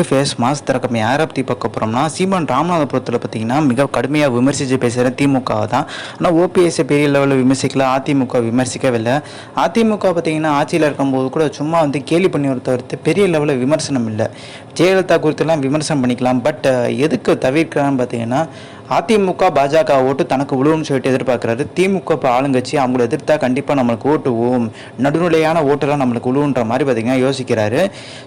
To face mask திறக்கம் யாரை பற்றி பார்க்க போகிறோம்னா சீமான் ராமநாதபுரத்தில் பார்த்தீங்கன்னா மிக கடுமையாக விமர்சித்து பேசுகிற திமுக தான். ஆனால் ஓபிஎஸ்ஸை பெரிய லெவலில் விமர்சிக்கல. அதிமுக விமர்சிக்கவில்லை. அதிமுக பார்த்தீங்கன்னா ஆட்சியில் இருக்கும்போது கூட சும்மா வந்து கேலி பண்ணி ஒரு பெரிய லெவலில் விமர்சனம் இல்லை. ஜெயலலிதா குறித்துலாம் விமர்சனம் பண்ணிக்கலாம். பட் எதுக்கு தவிர்க்கிறான்னு பார்த்தீங்கன்னா அதிமுக பாஜக ஓட்டு தனக்கு விழுவும்னு சொல்லிட்டு எதிர்பார்க்குறாரு. திமுக இப்போ ஆளுங்கட்சி அவங்கள எதிர்த்தா கண்டிப்பாக நம்மளுக்கு ஓட்டு ஓம் நடுநிலையான ஓட்டெல்லாம் நம்மளுக்கு விழுவுன்ற மாதிரி பார்த்தீங்கன்னா யோசிக்கிறாரு.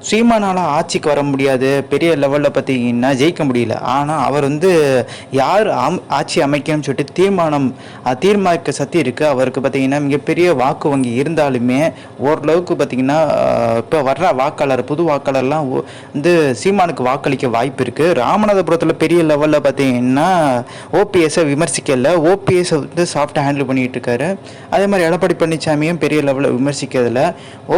சீமானால் ஆட்சிக்கு வர முடியாது. பெரிய லெவலில் பார்த்தீங்கன்னா ஜெயிக்க முடியல. ஆனால் அவர் வந்து யார் அம் ஆட்சி அமைக்கணும்னு சொல்லிட்டு தீர்மானம் தீர்மானிக்க சக்தி இருக்குது அவருக்கு பார்த்தீங்கன்னா மிகப்பெரிய வாக்கு வங்கி இருந்தாலுமே ஓரளவுக்கு பார்த்தீங்கன்னா இப்போ வர்ற வாக்காளர் புது வாக்காளர்லாம் ஓ- வந்து சீமானுக்கு வாக்களிக்க வாய்ப்பு இருக்குது ராமநாதபுரத்தில் பெரிய லெவலில் பார்த்தீங்கன்னா ஓபிஎஸ்ஸை விமர்சிக்கல. ஓபிஎஸ் வந்து சாஃப்டாக ஹேண்டில் பண்ணிகிட்டு இருக்காரு அதே மாதிரி எடப்பாடி பழனிசாமியும் பெரிய லெவலில் விமர்சிக்கிறதுல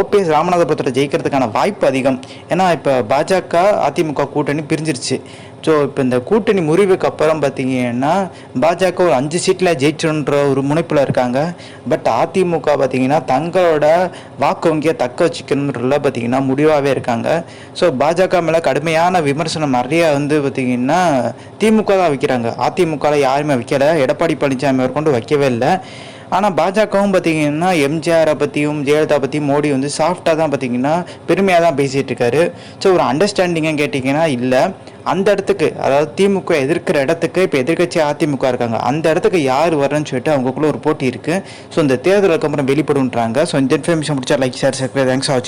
ஓபிஎஸ் ராமநாதபுரத்தில் ஜெயிக்கிறதுக்கான வாய்ப்பு அதிகம். ஏன்னா இப்போ பாஜக அதிமுக கூட்டணி பிரிஞ்சிருச்சு. ஸோ இப்போ இந்த கூட்டணி முறிவுக்கு அப்புறம் பார்த்தீங்கன்னா பாஜக ஒரு அஞ்சு சீட்டில் ஜெயிச்சுன்ற ஒரு முனைப்பில் இருக்காங்க. பட் அதிமுக பார்த்தீங்கன்னா தங்களோட வாக்கு வங்கியை தக்க வச்சுக்கணுன்றதுல பார்த்தீங்கன்னா முடிவாகவே இருக்காங்க. ஸோ பாஜக மேலே கடுமையான விமர்சனம் நிறைய வந்து பார்த்தீங்கன்னா திமுக தான் வைக்கிறாங்க. அதிமுகவில் யாருமே வைக்கல. எடப்பாடி பழனிசாமி அவர் கொண்டு வைக்கவே இல்லை. ஆனால் பாஜகவும் பார்த்தீங்கன்னா எம்ஜிஆரை பற்றியும் ஜெயலலிதா பற்றியும் மோடி வந்து சாஃப்டாக தான் பார்த்தீங்கன்னா பெருமையாக தான் பேசிகிட்டு இருக்காரு. ஸோ ஒரு அண்டர்ஸ்டாண்டிங்கன்னு கேட்டிங்கன்னா இல்லை. அந்த இடத்துக்கு அதாவது திமுக எதிர்க்கிற இடத்துக்கு இப்போ எதிர்கட்சி அதிமுக இருக்காங்க அந்த இடத்துக்கு யார் வரேன்னு சொல்லிட்டு அவங்களுக்குள்ள ஒரு போட்டி இருக்குது ஸோ இந்த தேர்தலுக்கு அப்புறம் வெளிப்படுன்றாங்க ஸோ இந்த இன்ஃபர்மேஷன் முடிச்சா லைக் ஷேர் சப்ஸ்கிரைப் தேங்க்ஸ் ஆச்சு